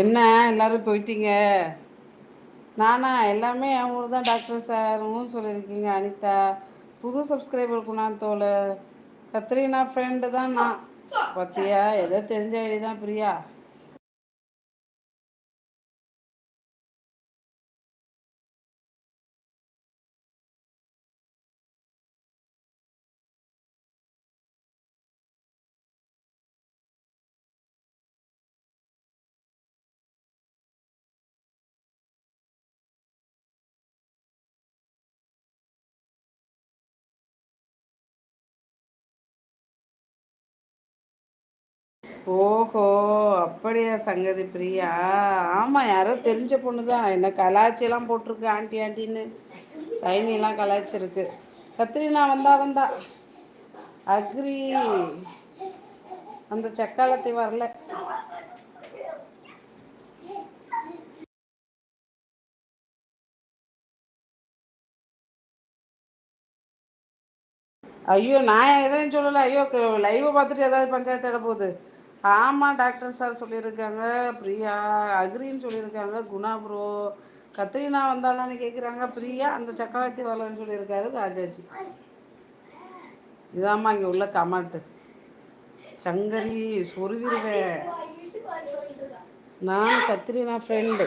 என்ன எல்லாரும் போயிட்டீங்க? நானா எல்லாமே என் ஊர் தான் டாக்டர் சார்ன்னு சொல்லியிருக்கீங்க அனிதா. புது சப்ஸ்கிரைபர் குணால் தோழர் கத்ரீனா ஃப்ரெண்டு தான் நான். பார்த்தியா எதோ தெரிஞ்ச ஐடி தான் பிரியா. ஓஹோ அப்படியா சங்கதி பிரியா? ஆமாம் யாரோ தெரிஞ்ச பொண்ணு தான் என்ன கலாச்சியெல்லாம் போட்டிருக்கு ஆண்டி ஆண்டின்னு. சைனிலாம் கலாய்ச்சிருக்கு. கத்திரினா வந்தா வந்தா. அக்ரி. அந்த சக்காலத்தை வரல. ஐயோ நான் எதையும் சொல்லலை. ஐயோ லைவை பார்த்துட்டு ஏதாவது பஞ்சாயத்து போகுது. ஆமாம் டாக்டர் சார் சொல்லியிருக்காங்க. பிரியா அக்ரின்னு சொல்லியிருக்காங்க. குணா ப்ரோ கத்ரினா வந்தாலான்னு கேட்குறாங்க பிரியா அந்த சக்கரவர்த்தி வரலன்னு சொல்லியிருக்காரு ராஜாஜி. இதாம்மா இங்கே உள்ள கமாட்டு சங்கரி சொருவிடுவேன். நான் கத்ரினா ஃப்ரெண்டு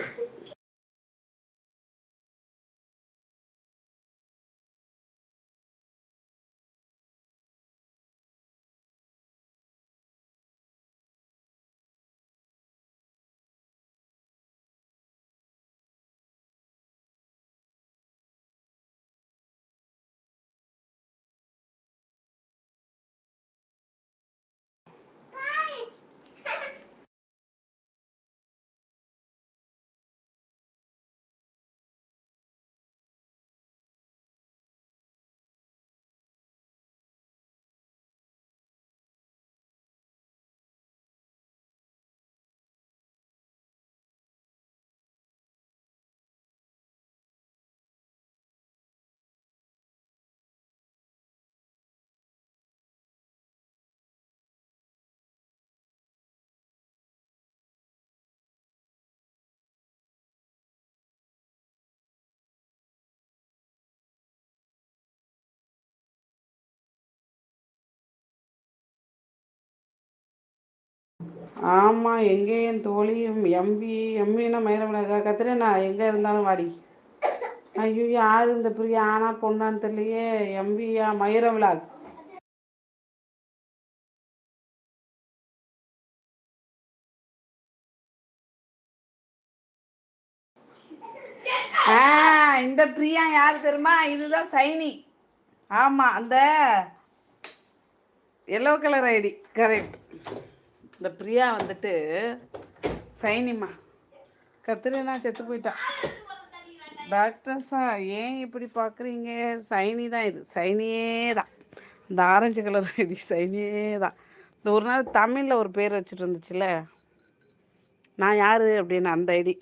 ஆமாம் எங்கேயும் தோழியும் எம்பி எம்பின்னா மயிரவிலகா கத்துறேன் நான் எங்கே இருந்தாலும் வாடி. ஐயோ யார் இந்த பிரியா? ஆனா பொண்ணான்னு தெரியலையே. எம்பியா மயிர விலாக்ஸ் ஆ இந்த பிரியா யார் தெரியுமா? இதுதான் சைனி. ஆமாம் அந்த எல்லோ கலர் ஐடி கரெக்ட் இந்த பிரியா வந்துட்டு சைனிமா கத்திரினா செத்து போயிட்டா. டாக்டர்ஸா ஏன் இப்படி பார்க்குறீங்க சைனி தான் இது. சைனியே தான். இந்த ஆரஞ்சு கலர் ஐடி சைனியே தான். இந்த ஒரு நாள் தமிழில் ஒரு பேர் வச்சுட்டு இருந்துச்சுல நான் யார்? அப்படின்னு அந்த ஐடி.